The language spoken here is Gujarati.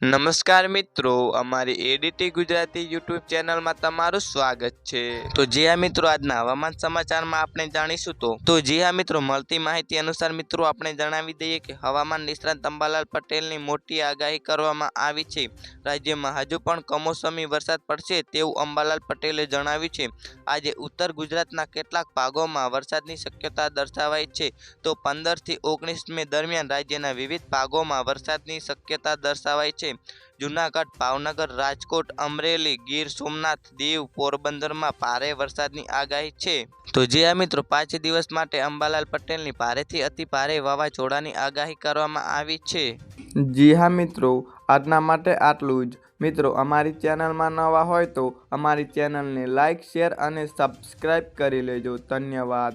નમસ્કાર મિત્રો, અમારી એડીટી ગુજરાતી યુટ્યુબ ચેનલમાં તમારું સ્વાગત છે. તો જે હા મિત્રો આજના હવામાન સમાચારમાં આપણે જાણીશું તો તો જે હા મિત્રો મળતી માહિતી અનુસાર મિત્રો આપણે જણાવી દઈએ કે હવામાન નિષ્ણાત અંબાલાલ પટેલની મોટી આગાહી કરવામાં આવી છે. રાજ્યમાં હજુ પણ કમોસમી વરસાદ પડશે તેવું અંબાલાલ પટેલે જણાવ્યું છે. આજે ઉત્તર ગુજરાતના કેટલાક ભાગોમાં વરસાદની શક્યતા દર્શાવાઈ છે. તો પંદરથી ઓગણીસ મે દરમિયાન રાજ્યના વિવિધ ભાગોમાં વરસાદની શક્યતા દર્શાવાઈ છે. જૂનાગઢ, ભાવનગર, રાજકોટ, અમરેલી, ગીર, સોમનાથ, દીવ, પોરબંદરમાં ભારે વરસાદની આગાહી છે. તો જે આ મિત્રો પાંચ દિવસ માટે અંબાલાલ પટેલની ભારેથી અતિ ભારે વાવાઝોડાની આગાહી કરવામાં આવી છે. જી હા મિત્રો, આજના માટે આટલું જ. મિત્રો, અમારી ચેનલમાં નવા હોય તો અમારી ચેનલને લાઇક શેર અને સબસ્ક્રાઈબ કરી લેજો. ધન્યવાદ.